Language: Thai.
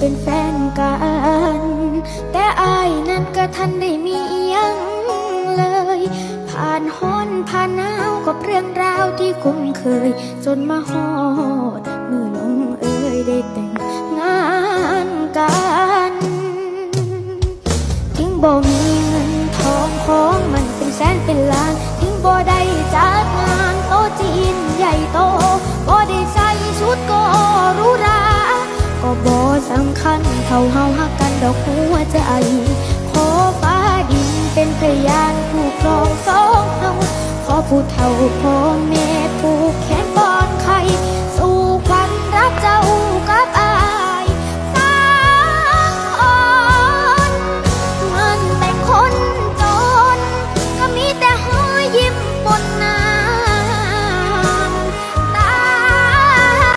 เป็นแฟนกัน แต่อายนั้นก็ทันได้มีอยังเลย ผ่านฮ้อนผ่านหนาวกับเรื่องราวที่คุ้นเคย จนมาฮอดมือลงเอ่ยได้แต่งงานกันถึงบ่มีเงินทองของมันเป็นแสนเป็นล้านถึงบ่ได้จัดงานโตะจีนใหญ่โตบ่ได้ใส่ชุดก็หรู้ราก็บ่ สำคัญเท่าเฮาหักกันดอกหัวใจขอฟ้าดินเป็นพยานผู้ครองสองเฮาขอผู้เฒ่าพ่อแม่ผู้แขนบ่